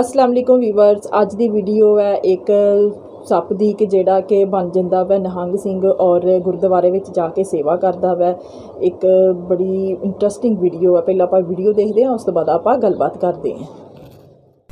ਅਸਲਾਮ ਅਲੈਕੁਮ viewers, ਅੱਜ ਦੀ video ਹੈ ਇੱਕ ਸੱਪ ਦੀ ਕਿ ਜਿਹੜਾ ਕਿ ਬਣ ਜਾਂਦਾ ਵੈ ਨਿਹੰਗ ਸਿੰਘ ਔਰ ਗੁਰਦੁਆਰੇ ਵਿੱਚ ਜਾ ਕੇ ਸੇਵਾ ਕਰਦਾ ਵੈ। ਇੱਕ ਬੜੀ ਇੰਟਰਸਟਿੰਗ ਵੀਡੀਓ ਹੈ। ਪਹਿਲਾਂ ਆਪਾਂ ਵੀਡੀਓ ਦੇਖਦੇ ਹਾਂ, ਉਸ ਤੋਂ ਬਾਅਦ ਆਪਾਂ ਗੱਲਬਾਤ ਕਰਦੇ ਹਾਂ।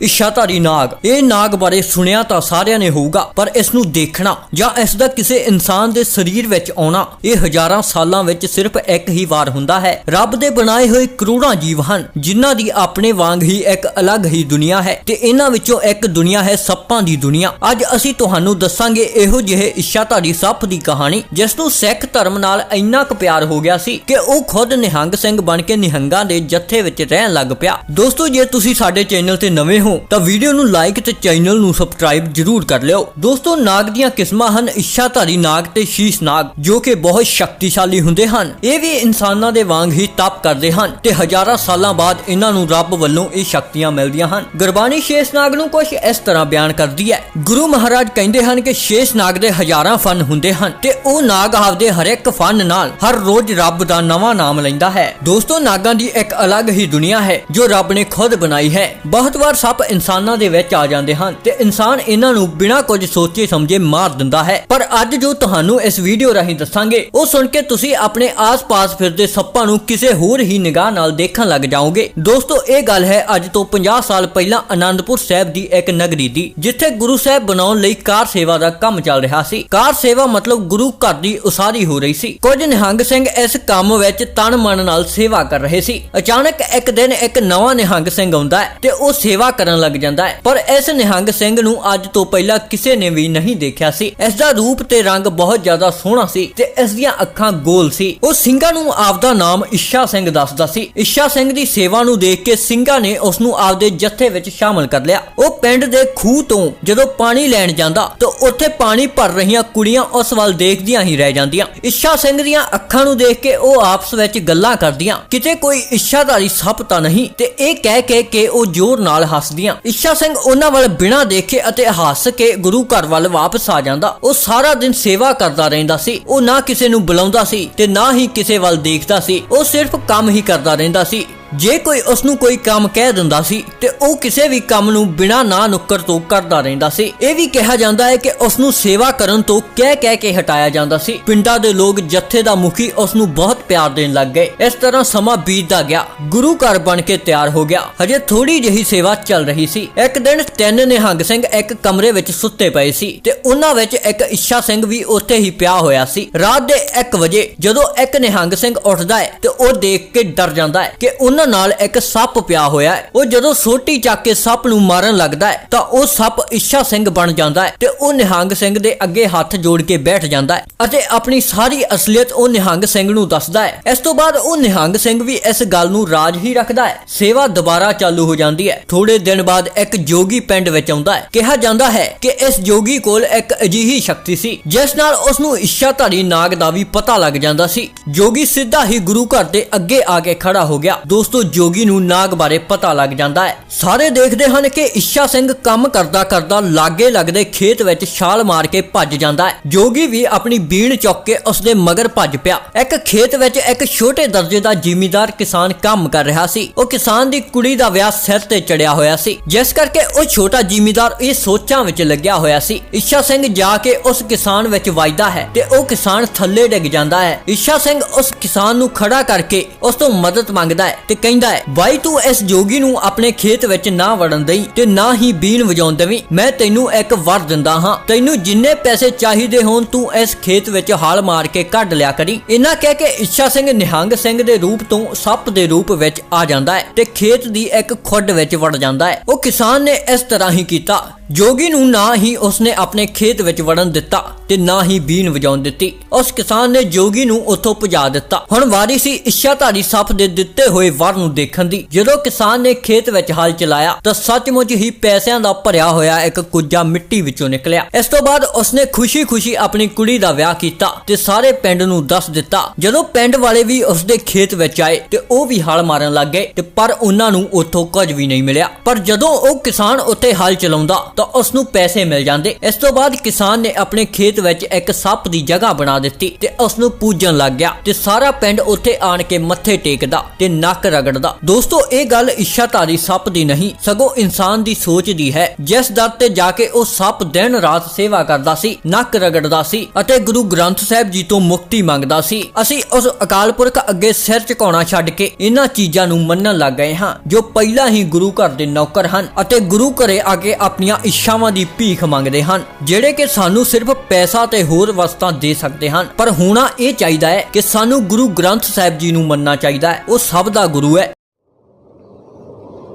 ਇਸ਼ਾਧਾਰੀ ਨਾਗ। ਇਹ ਨਾਗ ਬਾਰੇ ਸੁਣਿਆ ਤਾਂ ਸਾਰਿਆਂ ਨੇ ਹੋਊਗਾ, ਪਰ ਇਸ ਨੂੰ ਦੇਖਣਾ ਜਾਂ ਇਸ ਦਾ ਕਿਸੇ ਇਨਸਾਨ ਦੇ ਸਰੀਰ ਵਿੱਚ ਆਉਣਾ, ਇਹ ਹਜ਼ਾਰਾਂ ਸਾਲਾਂ ਵਿੱਚ ਸਿਰਫ ਇੱਕ ਹੀ ਵਾਰ ਹੁੰਦਾ ਹੈ। ਰੱਬ ਦੇ ਬਣਾਏ ਹੋਏ ਕਰੋੜਾਂ ਜੀਵ ਹਨ, ਜਿਨ੍ਹਾਂ ਦੀ ਆਪਣੇ ਵਾਂਗ ਹੀ ਇੱਕ ਅਲੱਗ ਹੀ ਦੁਨੀਆ ਹੈ ਤੇ ਇਹਨਾਂ ਵਿੱਚੋਂ ਇੱਕ ਦੁਨੀਆ ਹੈ ਸੱਪਾਂ ਦੀ ਦੁਨੀਆ। ਅੱਜ ਅਸੀਂ ਤੁਹਾਨੂੰ ਦੱਸਾਂਗੇ ਇਹੋ ਜਿਹੇ ਇਸ਼ਾਧਾਰੀ ਸੱਪ ਦੀ ਕਹਾਣੀ, ਜਿਸ ਨੂੰ ਸਿੱਖ ਧਰਮ ਨਾਲ ਇੰਨਾ ਕੁ ਪਿਆਰ ਹੋ ਗਿਆ ਸੀ ਕਿ ਉਹ ਖੁਦ ਨਿਹੰਗ ਸਿੰਘ ਬਣ ਕੇ ਨਿਹੰਗਾਂ ਦੇ ਜੱਥੇ ਵਿੱਚ ਰਹਿਣ ਲੱਗ ਪਿਆ। ਦੋਸਤੋ, ਜੇ ਤੁਸੀਂ ਸਾਡੇ ਚੈਨਲ ਤੇ ਨਵੇਂ ਹੋ। ਤਾਂ ਵੀਡੀਓ ਨੂੰ ਲਾਈਕ ਤੇ ਚੈਨਲ ਨੂੰ ਸਬਸਕ੍ਰਾਈਬ ਜਰੂਰ ਕਰ ਲਿਓ। ਦੋਸਤੋ, ਨਾਗ ਦੀਆਂ ਕਿਸਮਾਂ ਹਨ ਇੱਛਾਧਾਰੀ ਨਾਗ ਤੇ ਸ਼ੀਸ਼ ਨਾਗ, ਜੋ ਕਿ ਬਹੁਤ ਸ਼ਕਤੀਸ਼ਾਲੀ ਹੁੰਦੇ ਹਨ। ਇਹ ਵੀ ਇਨਸਾਨਾਂ ਦੇ ਵਾਂਗ ਹੀ ਤਪ ਕਰਦੇ ਹਨ ਤੇ ਹਜ਼ਾਰਾਂ ਸਾਲਾਂ ਬਾਅਦ ਇਹਨਾਂ ਨੂੰ ਰੱਬ ਵੱਲੋਂ ਇਹ ਸ਼ਕਤੀਆਂ ਮਿਲਦੀਆਂ ਹਨ। ਗੁਰਬਾਣੀ ਸ਼ੇਸ਼ ਨਾਗ ਨੂੰ ਕੁਝ ਇਸ ਤਰ੍ਹਾਂ ਬਿਆਨ ਕਰਦੀ ਹੈ। ਗੁਰੂ ਮਹਾਰਾਜ ਕਹਿੰਦੇ ਹਨ ਕਿ ਸ਼ੇਸ਼ ਨਾਗ ਦੇ ਹਜ਼ਾਰਾਂ ਫਨ ਹੁੰਦੇ ਹਨ ਤੇ ਉਹ ਨਾਗ ਆਪਦੇ ਹਰੇਕ ਫਨ ਨਾਲ ਹਰ ਰੋਜ਼ ਰੱਬ ਦਾ ਨਵਾਂ ਨਾਮ ਲੈਂਦਾ ਹੈ। ਦੋਸਤੋ, ਨਾਗਾਂ ਦੀ ਇੱਕ ਅਲੱਗ ਹੀ ਦੁਨੀਆ ਹੈ ਜੋ ਰੱਬ ਨੇ ਖੁਦ ਬਣਾਈ ਹੈ। ਬਹੁਤ ਵਾਰ ਸੱਪ ਇਨਸਾਨਾਂ ਦੇ ਵਿੱਚ ਆ ਜਾਂਦੇ ਹਨ ਤੇ ਇਨਸਾਨ ਇਹਨਾਂ ਨੂੰ ਬਿਨਾਂ ਕੁਝ ਸੋਚੇ ਸਮਝੇ ਮਾਰ ਦਿੰਦਾ ਹੈ। ਪਰ ਅੱਜ ਜੋ ਤੁਹਾਨੂੰ ਇਸ ਵੀਡੀਓ ਰਾਹੀਂ ਦੱਸਾਂਗੇ, ਉਹ ਸੁਣ ਕੇ ਤੁਸੀਂ ਆਪਣੇ ਆਸ-ਪਾਸ ਫਿਰਦੇ ਸੱਪਾਂ ਨੂੰ ਕਿਸੇ ਹੋਰ ਹੀ ਨਿਗਾਹ ਨਾਲ ਦੇਖਣ ਲੱਗ ਜਾਓਗੇ। ਦੋਸਤੋ, ਇਹ ਗੱਲ ਹੈ ਅੱਜ ਤੋਂ 50 ਸਾਲ ਪਹਿਲਾਂ ਆਨੰਦਪੁਰ ਸਾਹਿਬ ਦੀ ਇੱਕ ਨਗਰੀ ਦੀ, ਜਿੱਥੇ ਗੁਰੂ ਸਾਹਿਬ ਬਣਾਉਣ ਲਈ ਕਾਰ ਸੇਵਾ ਦਾ ਕੰਮ ਚੱਲ ਰਿਹਾ ਸੀ। ਕਾਰ ਸੇਵਾ ਮਤਲਬ ਗੁਰੂ ਘਰ ਦੀ ਉਸਾਰੀ ਹੋ ਰਹੀ ਸੀ। ਕੁਝ ਨਿਹੰਗ ਸਿੰਘ ਇਸ ਕੰਮ ਵਿੱਚ ਤਨ ਮਨ ਨਾਲ ਸੇਵਾ ਕਰ ਰਹੇ ਸੀ। ਅਚਾਨਕ ਇੱਕ ਦਿਨ ਇੱਕ ਨਵਾਂ ਨਿਹੰਗ ਸਿੰਘ ਆਉਂਦਾ ਹੈ ਤੇ ਉਹ ਸੇਵਾ ਕਰਨ ਲੱਗ ਜਾਂਦਾ ਹੈ। ਪਰ ਇਸ ਨਿਹੰਗ ਸਿੰਘ ਨੂੰ ਅੱਜ ਤੋਂ ਪਹਿਲਾਂ ਕਿਸੇ ਨੇ ਵੀ ਨਹੀਂ ਦੇਖਿਆ ਸੀ। ਇਸ ਦਾ ਰੂਪ ਤੇ ਰੰਗ ਬਹੁਤ ਜ਼ਿਆਦਾ ਸੋਹਣਾ ਸੀ ਤੇ ਇਸ ਦੀਆਂ ਅੱਖਾਂ ਗੋਲ ਸੀ। ਉਹ ਸਿੰਘਾਂ ਨੂੰ ਆਪਦਾ ਨਾਮ ਇੱਛਾ ਸਿੰਘ ਦੱਸਦਾ ਸੀ। ਇੱਛਾ ਸਿੰਘ ਦੀ ਸੇਵਾ ਨੂੰ ਦੇਖ ਕੇ ਸਿੰਘਾਂ ਨੇ ਉਸ ਨੂੰ ਆਪਦੇ ਜੱਥੇ ਵਿੱਚ ਸ਼ਾਮਲ ਕਰ ਲਿਆ। ਉਹ ਪਿੰਡ ਦੇ ਖੂਹ ਤੋਂ ਜਦੋਂ ਪਾਣੀ ਲੈਣ ਜਾਂਦਾ, ਤਾਂ ਉੱਥੇ ਪਾਣੀ ਭਰ ਰਹੀਆਂ ਕੁੜੀਆਂ ਉਸ ਵੱਲ ਦੇਖਦੀਆਂ ਹੀ ਰਹਿ ਜਾਂਦੀਆਂ। ਇੱਛਾ ਸਿੰਘ ਦੀਆਂ ਅੱਖਾਂ ਨੂੰ ਦੇਖ ਕੇ ਉਹ ਆਪਸ ਵਿੱਚ ਗੱਲਾਂ ਕਰਦੀਆਂ। ਕਿਤੇ ਕੋਈ ਇੱਛਾਧਾਰੀ ਸੱਪ ਤਾਂ ਨਹੀਂ ਤੇ ਇਹ ਕਹਿ ਕੇ ਕਿ ਉਹ ਜ਼ੋਰ ਨਾਲ ਹੱਸ ਹੱਸਦੀਆਂ ਇੱਛਾ ਸਿੰਘ ਉਹਨਾਂ ਵੱਲ ਬਿਨਾਂ ਦੇਖੇ ਅਤੇ ਹੱਸ ਕੇ ਗੁਰੂ ਘਰ ਵੱਲ ਵਾਪਸ ਆ ਜਾਂਦਾ। ਉਹ ਸਾਰਾ ਦਿਨ ਸੇਵਾ ਕਰਦਾ ਰਹਿੰਦਾ ਸੀ। ਉਹ ਨਾ ਕਿਸੇ ਨੂੰ ਬੁਲਾਉਂਦਾ ਸੀ ਤੇ ਨਾ ਹੀ ਕਿਸੇ ਵੱਲ ਦੇਖਦਾ ਸੀ। ਉਹ ਸਿਰਫ ਕੰਮ ਹੀ ਕਰਦਾ ਰਹਿੰਦਾ ਸੀ। ਜੇ ਕੋਈ ਉਸ ਨੂੰ ਕੋਈ ਕੰਮ ਕਹਿ ਦਿੰਦਾ ਸੀ ਤੇ ਉਹ ਕਿਸੇ ਵੀ ਕੰਮ ਨੂੰ ਬਿਨਾਂ ਨਾ ਨੁੱਕਰ ਤੋਂ ਕਰਦਾ ਰਹਿੰਦਾ ਸੀ। ਇਹ ਵੀ ਕਿਹਾ ਜਾਂਦਾ ਹੈ ਕਿ ਉਸ ਨੂੰ ਸੇਵਾ ਕਰਨ ਤੋਂ ਕਹਿ ਕਹਿ ਕੇ ਹਟਾਇਆ ਜਾਂਦਾ ਸੀ। ਪਿੰਡਾਂ ਦੇ ਲੋਕ ਜੱਥੇ ਦਾ ਮੁਖੀ ਉਸ ਨੂੰ ਬਹੁਤ ਪਿਆਰ ਦੇਣ ਲੱਗ ਗਏ। ਇਸ ਤਰ੍ਹਾਂ ਸਮਾਂ ਬੀਤਦਾ ਗਿਆ। ਗੁਰੂ ਘਰ ਬਣ ਕੇ ਤਿਆਰ ਹੋ ਗਿਆ। ਹਜੇ ਥੋੜੀ ਜਿਹੀ ਸੇਵਾ ਚੱਲ ਰਹੀ ਸੀ। ਇੱਕ ਦਿਨ ਤਿੰਨ ਨਿਹੰਗ ਸਿੰਘ ਇੱਕ ਕਮਰੇ ਵਿੱਚ ਸੁੱਤੇ ਪਏ ਸੀ ਤੇ ਉਹਨਾਂ ਵਿੱਚ ਇੱਕ ਇੱਛਾ ਸਿੰਘ ਵੀ ਉੱਥੇ ਹੀ ਪਿਆ ਹੋਇਆ ਸੀ। ਰਾਤ ਦੇ 1 ਵਜੇ ਜਦੋਂ ਇੱਕ ਨਿਹੰਗ ਸਿੰਘ ਉੱਠਦਾ ਹੈ ਤੇ ਉਹ ਦੇਖ ਕੇ ਡਰ ਜਾਂਦਾ ਹੈ ਕਿ ਉਹਨਾਂ ਨਾਲ ਇੱਕ ਸੱਪ ਪਿਆ ਹੋਇਆ ਹੈ। ਉਹ ਜਦੋਂ ਸੋਟੀ ਚੱਕ ਕੇ ਸੱਪ ਨੂੰ ਮਾਰਨ ਲੱਗਦਾ ਹੈ, ਤਾਂ ਉਹ ਸੱਪ ਇੱਛਾ ਸਿੰਘ ਬਣ ਜਾਂਦਾ ਹੈ ਤੇ ਉਹ ਨਿਹੰਗ ਸਿੰਘ ਦੇ ਅੱਗੇ ਹੱਥ ਜੋੜ ਕੇ ਬੈਠ ਜਾਂਦਾ ਹੈ ਅਤੇ ਆਪਣੀ ਸਾਰੀ ਅਸਲੀਅਤ ਉਹ ਨਿਹੰਗ ਸਿੰਘ ਨੂੰ ਦੱਸਦਾ ਹੈ। ਇਸ ਤੋਂ ਬਾਅਦ ਉਹ ਨਿਹੰਗ ਸਿੰਘ ਵੀ ਇਸ ਗੱਲ ਨੂੰ ਰਾਜ ਹੀ ਰੱਖਦਾ ਹੈ। ਸੇਵਾ ਦੁਬਾਰਾ ਚਾਲੂ ਹੋ ਜਾਂਦੀ ਹੈ। ਥੋੜੇ ਦਿਨ ਬਾਅਦ ਇੱਕ ਜੋਗੀ ਪਿੰਡ ਵਿੱਚ ਆਉਂਦਾ ਹੈ। ਕਿਹਾ ਜਾਂਦਾ ਹੈ ਕਿ ਇਸ ਜੋਗੀ ਕੋਲ ਇੱਕ ਅਜਿਹੀ ਸ਼ਕਤੀ ਸੀ, ਜਿਸ ਨਾਲ ਉਸ ਨੂੰ ਇੱਛਾਧਾਰੀ ਨਾਗ ਦਾ ਵੀ ਪਤਾ ਲੱਗ ਜਾਂਦਾ ਸੀ। ਜੋਗੀ ਸਿੱਧਾ ਹੀ ਗੁਰੂ ਘਰ ਦੇ ਅੱਗੇ ਆ ਕੇ ਖੜਾ ਹੋ ਗਿਆ। ਦੋਸਤੋ ਜੋਗੀ ਨੂੰ ਨਾਗ ਬਾਰੇ ਪਤਾ ਲੱਗ ਜਾਂਦਾ ਹੈ। ਸਾਰੇ ਦੇਖਦੇ ਹਨ ਕਿ ਇੱਛਾ ਸਿੰਘ ਕੰਮ ਕਰਦਾ ਕਰਦਾ ਲਾਗੇ ਲੱਗਦੇ ਖੇਤ ਵਿੱਚ ਛਾਲ ਮਾਰ ਕੇ ਭੱਜ ਜਾਂਦਾ ਹੈ। ਜੋਗੀ ਵੀ ਆਪਣੀ ਬੀਣ ਚੁੱਕ ਕੇ ਉਸ ਦੇ ਮਗਰ ਭੱਜ ਪਿਆ। ਇੱਕ ਖੇਤ ਵਿੱਚ ਇੱਕ ਛੋਟੇ ਦਰਜੇ ਦਾ ਜ਼ਿਮੀਂਦਾਰ ਕਿਸਾਨ ਕੰਮ ਕਰ ਰਿਹਾ ਸੀ। ਉਹ ਕਿਸਾਨ ਦੀ ਕੁੜੀ ਦਾ ਵਿਆਹ ਸਿਰ ਤੇ ਚੜਿਆ ਹੋਇਆ ਸੀ। ਜਿਸ ਕਰਕੇ ਉਹ ਛੋਟਾ ਜਿਮੀਦਾਰ ਇਹ ਸੋਚਾਂ ਵਿੱਚ ਲੱਗਿਆ ਹੋਇਆ ਸੀ। ਇੱਛਾ ਸਿੰਘ ਜਾ ਕੇ ਉਸ ਕਿਸਾਨ ਵਿੱਚ ਵੱਜਦਾ ਹੈ ਤੇ ਉਹ ਕਿਸਾਨ ਥੱਲੇ ਡਿੱਗ ਜਾਂਦਾ ਹੈ। ਇੱਛਾ ਸਿੰਘ ਉਸ ਕਿਸਾਨ ਨੂੰ ਖੜਾ ਕਰਕੇ ਉਸ ਤੋਂ ਮਦਦ ਮੰਗਦਾ ਹੈ ਤੇ ਕਹਿੰਦਾ ਹੈ ਬਾਈ ਜੋਗੀ ਨੂੰ ਆਪਣੇ ਖੇਤ ਵਿੱਚ ਨਾ ਵੜਨ ਦੇਈ ਤੇ ਨਾ ਹੀ ਬੀਨ ਵਜਾਉਣ ਦੇਵੀਂ। ਮੈਂ ਤੈਨੂੰ ਇੱਕ ਵਰ ਦਿੰਦਾ ਹਾਂ। ਤੈਨੂੰ ਜਿੰਨੇ ਪੈਸੇ ਚਾਹੀਦੇ ਹੋਣ, ਤੂੰ ਇਸ ਖੇਤ ਵਿੱਚ ਹਾਲ ਮਾਰ ਕੇ ਕੱਢ ਲਿਆ ਕਰੀ। ਇਹਨਾਂ ਕਹਿ ਕੇ ਇੱਛਾ ਸਿੰਘ ਨਿਹੰਗ ਸਿੰਘ ਦੇ ਰੂਪ ਤੋਂ ਸੱਪ ਦੇ ਰੂਪ ਵਿੱਚ ਆ ਜਾਂਦਾ ਹੈ ਤੇ ਖੇਤ ਦੀ ਇੱਕ ਖੁੱਡ ਵਿੱਚ ਵੜ ਜਾਂਦਾ ਹੈ। ਉਹ ਕਿਸਾਨ ਨੇ ਇਸ ਤਰ੍ਹਾਂ ਹੀ ਕੀਤਾ। ਜੋਗੀ ਨੂੰ ਨਾ ਹੀ ਉਸਨੇ ਆਪਣੇ ਖੇਤ ਵਿੱਚ ਵੜਨ ਦਿੱਤਾ ਤੇ ਨਾ ਹੀ ਬੀਨ ਵਜਾਉਣ ਦਿੱਤੀ। ਉਸ ਕਿਸਾਨ ਨੇ ਜੋਗੀ ਨੂੰ ਉੱਥੋਂ ਭਜਾ ਦਿੱਤਾ। ਹੁਣ ਵਾਰੀ ਸੀ ਇੱਛਾਧਾਰੀ ਸੱਪ ਦੇ ਦਿੱਤੇ ਹੋਏ ਵਰ ਨੂੰ ਦੇਖਣ ਦੀ। ਜਦੋਂ ਕਿਸਾਨ ਨੇ ਖੇਤ ਵਿੱਚ ਹਲ ਚਲਾਇਆ, ਤਾਂ ਸੱਚਮੁੱਚ ਹੀ ਪੈਸਿਆਂ ਦਾ ਭਰਿਆ ਹੋਇਆ ਇੱਕ ਕੁੱਜਾ ਮਿੱਟੀ ਵਿੱਚੋਂ ਨਿਕਲਿਆ। ਇਸ ਤੋਂ ਬਾਅਦ ਉਸਨੇ ਖੁਸ਼ੀ-ਖੁਸ਼ੀ ਆਪਣੀ ਕੁੜੀ ਦਾ ਵਿਆਹ ਕੀਤਾ ਤੇ ਸਾਰੇ ਪਿੰਡ ਨੂੰ ਦੱਸ ਦਿੱਤਾ। ਜਦੋਂ ਪਿੰਡ ਵਾਲੇ ਵੀ ਉਸਦੇ ਖੇਤ ਵਿੱਚ ਆਏ, ਤੇ ਉਹ ਵੀ ਹਲ ਮਾਰਨ ਲੱਗ ਗਏ, ਤੇ ਪਰ ਉਹਨਾਂ ਨੂੰ ਉੱਥੋਂ ਕੁਝ ਵੀ ਨਹੀਂ ਮਿਲਿਆ। ਪਰ ਜਦੋਂ ਉਹ ਕਿਸਾਨ ਉੱਥੇ ਹਲ ਚਲਾਉਂਦਾ ਤਾਂ ਉਸ ਨੂੰ ਪੈਸੇ ਮਿਲ ਜਾਂਦੇ। ਇਸ ਤੋਂ ਬਾਅਦ ਕਿਸਾਨ ਨੇ ਆਪਣੇ ਖੇਤ ਖੇਤ ਵਿੱਚ ਇੱਕ ਸੱਪ ਦੀ ਜਗ੍ਹਾ ਬਣਾ ਦਿੱਤੀ ਤੇ ਉਸ ਨੂੰ ਪੂਜਣ ਲੱਗ ਗਿਆ ਤੇ ਸਾਰਾ ਪਿੰਡ ਉੱਥੇ ਆਣ ਕੇ ਮੱਥੇ ਟੇਕਦਾ ਤੇ ਨੱਕ ਰਗੜਦਾ। ਦੋਸਤੋ, ਇਹ ਗੱਲ ਇੱਛਾਧਾਰੀ ਸੱਪ ਦੀ ਨਹੀਂ, ਸਗੋਂ ਇਨਸਾਨ ਦੀ ਸੋਚ ਦੀ ਹੈ। ਜਿਸ ਦਰ ਤੇ ਜਾ ਕੇ ਉਹ ਸੱਪ ਦਿਨ ਰਾਤ ਸੇਵਾ ਕਰਦਾ ਸੀ, ਨੱਕ ਰਗੜਦਾ ਸੀ ਅਤੇ ਗੁਰੂ ਗ੍ਰੰਥ ਸਾਹਿਬ ਜੀ ਤੋਂ ਮੁਕਤੀ ਮੰਗਦਾ ਸੀ। ਅਸੀਂ ਉਸ ਅਕਾਲ ਪੁਰਖ ਅੱਗੇ ਸਿਰ ਝੁਕਾਉਣਾ ਛੱਡ ਕੇ ਇਹਨਾਂ ਚੀਜ਼ਾਂ ਨੂੰ ਮੰਨਣ ਲੱਗ ਗਏ ਹਾਂ, ਜੋ ਪਹਿਲਾਂ ਹੀ ਗੁਰੂ ਘਰ ਦੇ ਨੌਕਰ ਹਨ ਅਤੇ ਗੁਰੂ ਘਰੇ ਆ ਕੇ ਆਪਣੀਆਂ ਇੱਛਾਵਾਂ ਦੀ ਭੀਖ ਮੰਗਦੇ ਹਨ, ਜਿਹੜੇ ਕਿ ਸਾਨੂੰ ਸਿਰਫ ਪੈਸਾ ਤੇ ਹੋਰ ਵਸਤਾਂ ਦੇ ਸਕਦੇ ਹਨ। ਪਰ ਹੋਣਾ ਇਹ ਚਾਹੀਦਾ ਹੈ ਕਿ ਸਾਨੂੰ ਗੁਰੂ ਗ੍ਰੰਥ ਸਾਹਿਬ ਜੀ ਨੂੰ ਮੰਨਣਾ ਚਾਹੀਦਾ ਹੈ। ਉਹ ਸਭ ਦਾ ਗੁਰੂ ਹੈ।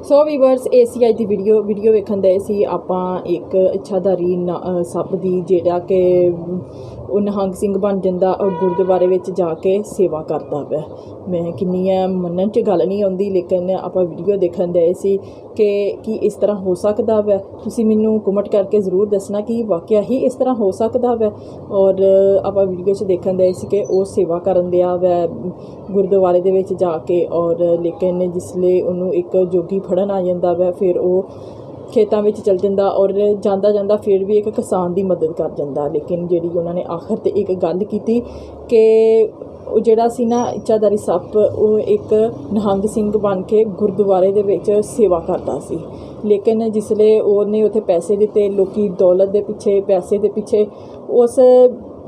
ਸੋ ਵੀਵਰਸ ਏਸੀਆਈ ਦੀ ਵੀਡੀਓ ਵੀਡੀਓ ਵੇਖਣ ਦੇ ਸੀ ਆਪਾਂ ਇੱਕ ਇੱਛਾਧਾਰੀ ਨਾ- ਸੱਪ ਦੀ, ਜਿਹੜਾ ਕਿ ਉਹ ਨਿਹੰਗ ਸਿੰਘ ਬਣ ਜਾਂਦਾ ਔਰ ਗੁਰਦੁਆਰੇ ਵਿੱਚ ਜਾ ਕੇ ਸੇਵਾ ਕਰਦਾ ਵੈ ਮੈਂ ਕਿੰਨੀ ਹੈ ਮੰਨਣ 'ਚ ਗੱਲ ਨਹੀਂ ਆਉਂਦੀ, ਲੇਕਿਨ ਆਪਾਂ ਵੀਡੀਓ ਦੇਖਣ ਦੇ ਸੀ ਕਿ, ਕੀ ਇਸ ਤਰ੍ਹਾਂ ਹੋ ਸਕਦਾ ਵੈ। ਤੁਸੀਂ ਮੈਨੂੰ ਕਮੈਂਟ ਕਰਕੇ ਜ਼ਰੂਰ ਦੱਸਣਾ ਕਿ ਵਾਕਿਆ ਹੀ ਇਸ ਤਰ੍ਹਾਂ ਹੋ ਸਕਦਾ ਵੈ। ਔਰ ਆਪਾਂ ਵੀਡੀਓ 'ਚ ਦੇਖਣ ਦੇ ਸੀ ਕਿ ਉਹ ਸੇਵਾ ਕਰਨ ਦਿਆ ਵੈ ਗੁਰਦੁਆਰੇ ਦੇ ਵਿੱਚ ਜਾ ਕੇ। ਔਰ ਲੇਕਿਨ ਜਿਸਲੇ ਉਹਨੂੰ ਇੱਕ ਜੋਗੀ ਫੜਨ ਆ ਜਾਂਦਾ ਵੈ, ਫਿਰ ਉਹ ਖੇਤਾਂ ਵਿੱਚ ਚਲ ਜਾਂਦਾ ਔਰ ਜਾਂਦਾ ਜਾਂਦਾ ਫਿਰ ਵੀ ਇੱਕ ਕਿਸਾਨ ਦੀ ਮਦਦ ਕਰ ਜਾਂਦਾ। ਲੇਕਿਨ ਜਿਹੜੀ ਉਹਨਾਂ ਨੇ ਆਖਰ ਤੇ ਇੱਕ ਗੱਲ ਕੀਤੀ ਕਿ ਉਹ ਜਿਹੜਾ ਸੀ ਨਾ ਇੱਛਾਦਾਰੀ ਸੱਪ, ਉਹ ਇੱਕ ਨਿਹੰਗ ਸਿੰਘ ਬਣ ਕੇ ਗੁਰਦੁਆਰੇ ਦੇ ਵਿੱਚ ਸੇਵਾ ਕਰਦਾ ਸੀ। ਲੇਕਿਨ ਜਿਸਲੇ ਉਹਨੇ ਉੱਥੇ ਪੈਸੇ ਦਿੱਤੇ, ਲੋਕੀ ਦੌਲਤ ਦੇ ਪਿੱਛੇ, ਪੈਸੇ ਦੇ ਪਿੱਛੇ, ਉਸ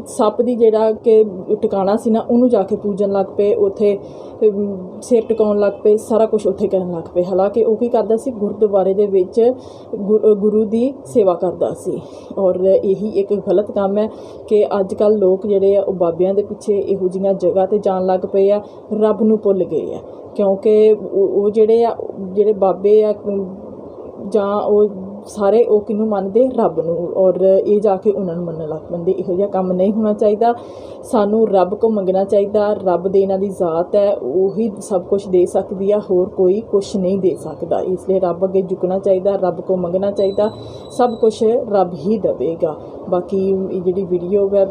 ਸੱਪ ਦੀ ਜਿਹੜਾ ਕਿ ਟਿਕਾਣਾ ਸੀ ਨਾ, ਉਹਨੂੰ ਜਾ ਕੇ ਪੂਜਣ ਲੱਗ ਪਏ, ਉਥੇ ਸਿਰ ਟਿਕਾਉਣ ਲੱਗ ਪਏ, ਸਾਰਾ ਕੁਝ ਉੱਥੇ ਕਰਨ ਲੱਗ ਪਏ। ਹਾਲਾਂਕਿ ਉਹ ਕੀ ਕਰਦਾ ਸੀ, ਗੁਰਦੁਆਰੇ ਦੇ ਵਿੱਚ ਗੁ- ਗੁਰੂ ਦੀ ਸੇਵਾ ਕਰਦਾ ਸੀ। ਔਰ ਇਹੀ ਇੱਕ ਗਲਤ ਕੰਮ ਹੈ ਕਿ ਅੱਜ ਕੱਲ ਲੋਕ ਜਿਹੜੇ ਆ, ਉਹ ਬਾਬਿਆਂ ਦੇ ਪਿੱਛੇ ਇਹੋ ਜਿਹੀਆਂ ਜਗ੍ਹਾ ਤੇ ਜਾਣ ਲੱਗ ਪਏ ਆ, ਰੱਬ ਨੂੰ ਭੁੱਲ ਗਏ ਆ। ਕਿਉਂਕਿ ਉਹ ਜਿਹੜੇ ਆ, ਜਿਹੜੇ ਬਾਬੇ ਆ ਜਾਂ ਉਹ ਸਾਰੇ ਉਹ ਕਿਹਨੂੰ ਮੰਨਦੇ? ਰੱਬ ਨੂੰ। ਔਰ ਇਹ ਜਾ ਕੇ ਉਹਨਾਂ ਨੂੰ ਮੰਨਣ ਲੱਗ ਪੈਂਦੇ। ਇਹੋ ਜਿਹਾ ਕੰਮ ਨਹੀਂ ਹੋਣਾ ਚਾਹੀਦਾ। ਸਾਨੂੰ ਰੱਬ ਕੋ ਮੰਗਣਾ ਚਾਹੀਦਾ। ਰੱਬ ਦੇ ਇਹਨਾਂ ਦੀ ਜ਼ਾਤ ਹੈ। ਉਹੀ ਸਭ ਕੁਝ ਦੇ ਸਕਦੀ ਆ। ਹੋਰ ਕੋਈ ਕੁਝ ਨਹੀਂ ਦੇ ਸਕਦਾ। ਇਸ ਲਈ ਰੱਬ ਅੱਗੇ ਝੁਕਣਾ ਚਾਹੀਦਾ। ਰੱਬ ਕੋ ਮੰਗਣਾ ਚਾਹੀਦਾ। ਸਭ ਕੁਝ ਰੱਬ ਹੀ ਦੇਵੇਗਾ। ਬਾਕੀ ਇਹ ਜਿਹੜੀ ਵੀਡੀਓ ਹੈ,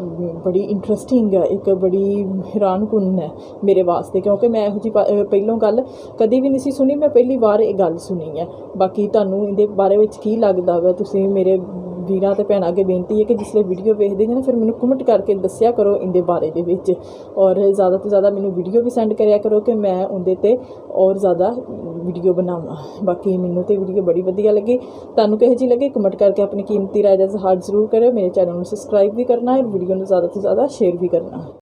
ਬੜੀ ਇੰਟਰਸਟਿੰਗ ਹੈ। ਇੱਕ ਬੜੀ ਹੈਰਾਨਕੁਨ ਹੈ ਮੇਰੇ ਵਾਸਤੇ। ਕਿਉਂਕਿ ਮੈਂ ਇਹੋ ਜਿਹੀ ਪਹਿਲੋਂ ਗੱਲ ਕਦੀ ਵੀ ਨਹੀਂ ਸੀ ਸੁਣੀ। ਮੈਂ ਪਹਿਲੀ ਵਾਰ ਇਹ ਗੱਲ ਸੁਣੀ ਹੈ। ਬਾਕੀ ਤੁਹਾਨੂੰ ਇਹਦੇ ਬਾਰੇ ਵਿੱਚ ਕੀ ਲੱਗਦਾ ਵਾ, ਤੁਸੀਂ ਮੇਰੇ ਵੀਰਾਂ ਤੇ ਭੈਣਾਂ ਅੱਗੇ ਬੇਨਤੀ ਹੈ ਕਿ ਜਿਸਲੇ ਵੀਡੀਓ ਵੇਖਦੇ ਜੇ ਨਾ, ਫਿਰ ਮੈਨੂੰ ਕਮੈਂਟ ਕਰਕੇ ਦੱਸਿਆ ਕਰੋ ਇਹਦੇ ਬਾਰੇ ਦੇ ਵਿੱਚ। ਔਰ ਜ਼ਿਆਦਾ ਤੋਂ ਜ਼ਿਆਦਾ ਮੈਨੂੰ ਵੀਡੀਓ ਵੀ ਸੈਂਡ ਕਰਿਆ ਕਰੋ ਕਿ ਮੈਂ ਉਹਦੇ ਤੇ ਔਰ ਜ਼ਿਆਦਾ ਵੀਡੀਓ ਬਣਾਵਾਂ। ਬਾਕੀ ਮੈਨੂੰ ਤੇ ਵੀਡੀਓ ਬੜੀ ਵਧੀਆ ਲੱਗੀ। ਤੁਹਾਨੂੰ ਕਿਹੋ ਜਿਹੀ ਲੱਗੀ ਕਮੈਂਟ ਕਰਕੇ ਆਪਣੀ ਕੀਮਤੀ ਰਾਏ ਦਾ ਇਜ਼ਹਾਰ ਜ਼ਰੂਰ ਕਰਿਓ। ਮੇਰੇ ਚੈਨਲ ਨੂੰ ਸਬਸਕ੍ਰਾਈਬ ਵੀ ਕਰਨਾ ਔਰ ਵੀਡੀਓ ਨੂੰ ਜ਼ਿਆਦਾ ਤੋਂ ਜ਼ਿਆਦਾ ਸ਼ੇਅਰ ਵੀ ਕਰਨਾ।